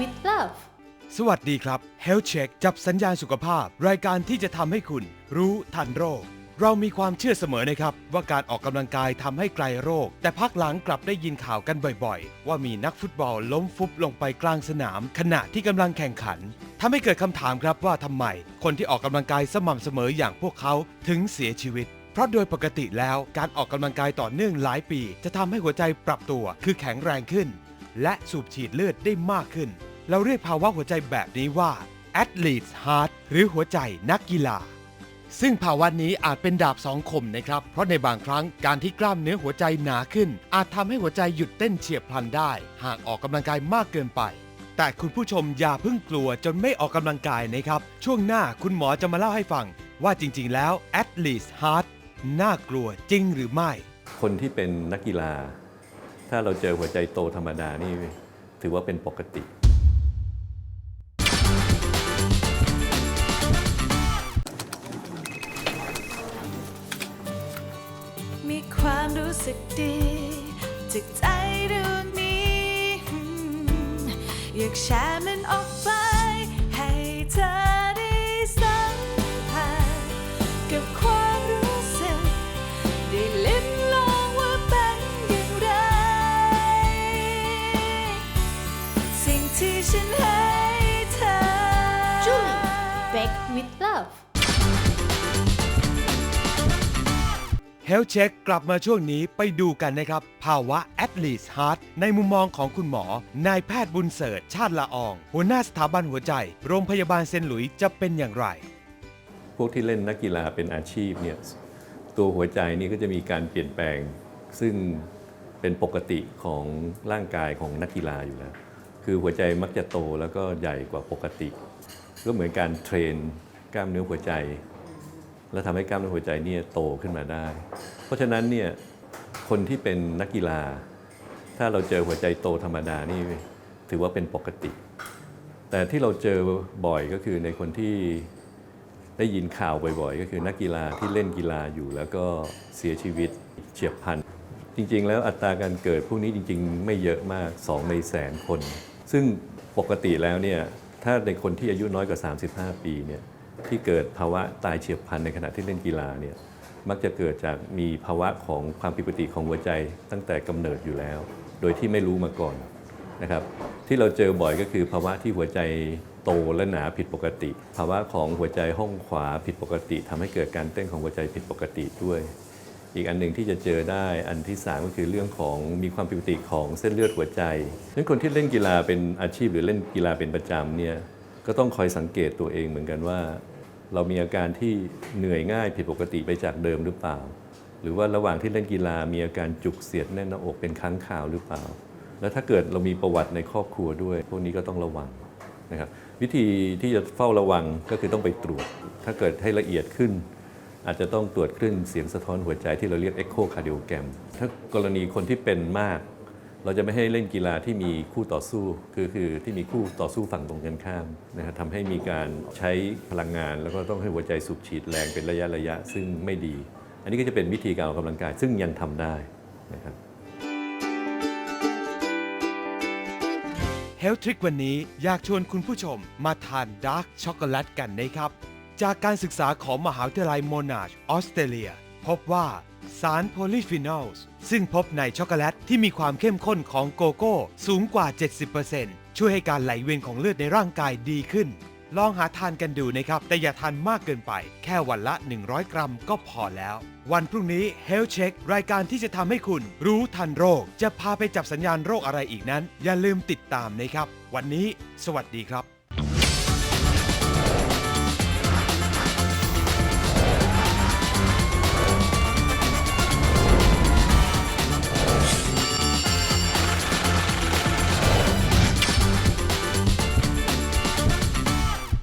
with love สวัสดีครับ Health Check จับสัญญาณสุขภาพ รายการที่จะทำให้คุณ รู้ทันโรค เรามีความเชื่อเสมอนะครับ ว่าการออกกำลังกายทำให้ไกลโรค แต่พักหลังกลับได้ยินข่าวกันบ่อยๆ ว่ามีนักฟุตบอลล้มฟุบลงไปกลางสนาม ขณะที่กำลังแข่งขันทำให้เกิดคำถามครับว่าทำไม คนที่ออกกำลังกายสม่ำเสมออย่างพวกเขาถึงเสียชีวิตเพราะโดยปกติแล้วการออกกำลังกายต่อเนื่องหลายปี จะทำให้หัวใจปรับตัว คือแข็งแรงขึ้น และสูบฉีดเลือดได้มากขึ้น เราเรียกภาวะหัวใจแบบนี้ว่า athletes heart หรือหัวใจนักกีฬา ซึ่งภาวะนี้อาจเป็นดาบสองคมนะครับ เพราะในบางครั้งการที่กล้ามเนื้อหัวใจหนาขึ้น อาจทำให้หัวใจหยุดเต้นเฉียบพลันได้ หากออกกำลังกายมากเกินไป แต่คุณผู้ชมอย่าเพิ่งกลัวจนไม่ออกกำลังกายนะครับ ช่วงหน้าคุณหมอจะมาเล่าให้ฟัง ว่าจริง ๆ แล้ว athletes heart น่ากลัวจริงหรือไม่ คนที่เป็นนักกีฬา ถ้าเราเจอหัวใจโตธรรมดานี่ถือว่าเป็นปกติ มีความรู้สึกดีจากใจดวงนี้อืมอยากแชร์ Back with love Health Check กลับมาช่วงนี้ไปดูกันนะครับ ภาวะ Athlete Heart ในมุมมองของคุณหมอ นายแพทย์บุญเสริฐชาติละออง หัวหน้าสถาบันหัวใจ โรงพยาบาลเซนต์หลุยส์จะเป็นอย่างไร พวกที่เล่นนักกีฬาเป็นอาชีพเนี่ยตัวหัวใจนี่ก็จะมีการเปลี่ยนแปลง ซึ่งเป็นปกติของร่างกายของนักกีฬาอยู่แล้ว คือหัวใจมักจะโตแล้วก็ใหญ่กว่าปกติ ก็เหมือนการเทรนกล้ามเนื้อหัวใจ แล้วทำให้กล้ามเนื้อหัวใจเนี่ยโตขึ้นมาได้ เพราะฉะนั้นเนี่ยคนที่เป็นนักกีฬา ถ้าเราเจอหัวใจโตธรรมดานี่ถือว่าเป็นปกติ แต่ที่เราเจอบ่อยก็คือในคนที่ได้ยินข่าวบ่อยๆ ก็คือนักกีฬาที่เล่นกีฬาอยู่แล้วก็เสียชีวิตเฉียบพลัน จริงๆ แล้วอัตราการเกิดพวกนี้จริง ๆ ไม่เยอะมาก 2 ในแสนคน ซึ่งปกติแล้วเนี่ย ถ้าในคนที่อายุน้อยกว่า 35 ปีเนี่ยที่เกิดภาวะตายเฉียบพลันในขณะที่เล่นกีฬาเนี่ยมักจะเกิดจากมีภาวะของความผิดปกติของหัวใจตั้งแต่กำเนิดอยู่แล้ว โดยที่ไม่รู้มาก่อนนะครับ ที่เราเจอบ่อยก็คือภาวะที่หัวใจโตและหนาผิดปกติ ภาวะของหัวใจห้องขวาผิดปกติทำให้เกิดการเต้นของหัวใจผิดปกติด้วย อีกอันหนึ่งที่จะเจอได้อันที่สามก็คือเรื่องของมีความผิดปกติของเส้นเลือดหัวใจดังนั้นคนที่เล่นกีฬาเป็นอาชีพหรือเล่นกีฬาเป็นประจำเนี่ยก็ต้องคอยสังเกตตัวเองเหมือนกันว่า เรามีอาการที่เหนื่อยง่ายผิดปกติไปจากเดิมหรือเปล่า หรือว่าระหว่างที่เล่นกีฬามีอาการจุกเสียดแน่นหน้าอกเป็นครั้งข่าวหรือเปล่า แล้วถ้าเกิดเรามีประวัติในครอบครัวด้วย พวกนี้ก็ต้องระวังนะครับวิธีที่จะเฝ้าระวังก็คือต้องไปตรวจ ถ้าเกิดให้ละเอียดขึ้น อาจจะต้องตรวจคลื่นเสียงสะท้อนหัวใจที่เราเรียก echocardiogram ถ้ากรณีคนที่เป็นมาก เราจะไม่ให้เล่นกีฬาที่มีคู่ต่อสู้ คือคือที่มีคู่ต่อสู้ฝั่งตรงกันข้ามนะครับทำให้มีการใช้พลังงาน แล้วก็ต้องให้หัวใจสูบฉีดแรงเป็นระยะระยะซึ่งไม่ดี อันนี้ก็จะเป็นวิธีการออกกำลังกายซึ่งยังทำได้นะครับ Health Trick วันนี้อยากชวนคุณผู้ชมมาทานดาร์กช็อกโกแลตกันนะครับ จากการศึกษาของมหาวิทยาลัยโมนาชออสเตรเลีย พบว่าสารโพลีฟีนอลส์ซึ่งพบในช็อกโกแลตที่มีความเข้มข้นของโกโก้สูงกว่า 70%ช่วยให้การไหลเวียนของเลือดในร่างกายดีขึ้น ลองหาทานกันดูนะครับ แต่อย่าทานมากเกินไป แค่วันละ 100 กรัมก็พอแล้ว วันพรุ่งนี้ Health Check รายการที่จะทำให้คุณรู้ทันโรค จะพาไปจับสัญญาณโรคอะไรอีกนั้น อย่าลืมติดตามนะครับ วันนี้ สวัสดีครับ